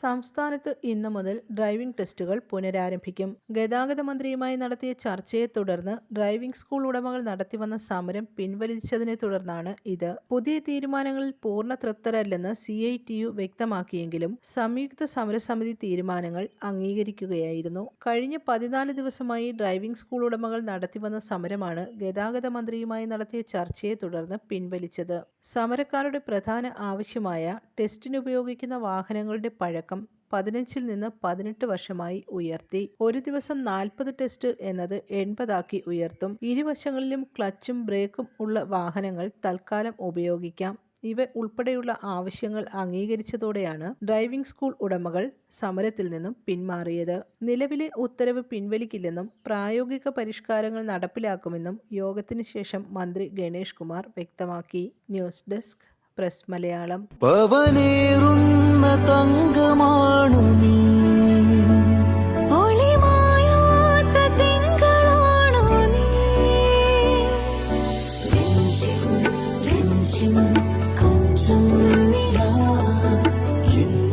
സംസ്ഥാനത്ത് ഇന്നു മുതൽ ഡ്രൈവിംഗ് ടെസ്റ്റുകൾ പുനരാരംഭിക്കും. ഗതാഗത മന്ത്രിയുമായി നടത്തിയ ചർച്ചയെ തുടർന്ന് ഡ്രൈവിംഗ് സ്കൂൾ ഉടമകൾ നടത്തിവന്ന സമരം പിൻവലിച്ചതിനെ തുടർന്നാണ് ഇത്. പുതിയ തീരുമാനങ്ങളിൽ പൂർണ തൃപ്തരല്ലെന്ന് സി ഐ ടി യു വ്യക്തമാക്കിയെങ്കിലും സംയുക്ത സമരസമിതി തീരുമാനങ്ങൾ അംഗീകരിക്കുകയായിരുന്നു. കഴിഞ്ഞ പതിനാല് ദിവസമായി ഡ്രൈവിംഗ് സ്കൂൾ ഉടമകൾ നടത്തിവന്ന സമരമാണ് ഗതാഗത മന്ത്രിയുമായി നടത്തിയ ചർച്ചയെ തുടർന്ന് പിൻവലിച്ചത്. സമരക്കാരുടെ പ്രധാന ആവശ്യമായ ടെസ്റ്റിന് ഉപയോഗിക്കുന്ന വാഹനങ്ങളുടെ പഴക്കം പതിനഞ്ചിൽ നിന്ന് പതിനെട്ട് വർഷമായി ഉയർത്തി. ഒരു ദിവസം നാൽപ്പത് ടെസ്റ്റ് എന്നത് എൺപതാക്കി ഉയർത്തും. ഇരുവശങ്ങളിലും ക്ലച്ചും ബ്രേക്കും ഉള്ള വാഹനങ്ങൾ തൽക്കാലം ഉപയോഗിക്കാം. ഇവ ഉൾപ്പെടെയുള്ള ആവശ്യങ്ങൾ അംഗീകരിച്ചതോടെയാണ് ഡ്രൈവിംഗ് സ്കൂൾ ഉടമകൾ സമരത്തിൽ നിന്നും പിന്മാറിയത്. നിലവിലെ ഉത്തരവ് പിൻവലിക്കില്ലെന്നും പ്രായോഗിക പരിഷ്കാരങ്ങൾ നടപ്പിലാക്കുമെന്നും യോഗത്തിന് ശേഷം മന്ത്രി ഗണേഷ് കുമാർ വ്യക്തമാക്കി. News desk press Malayalam.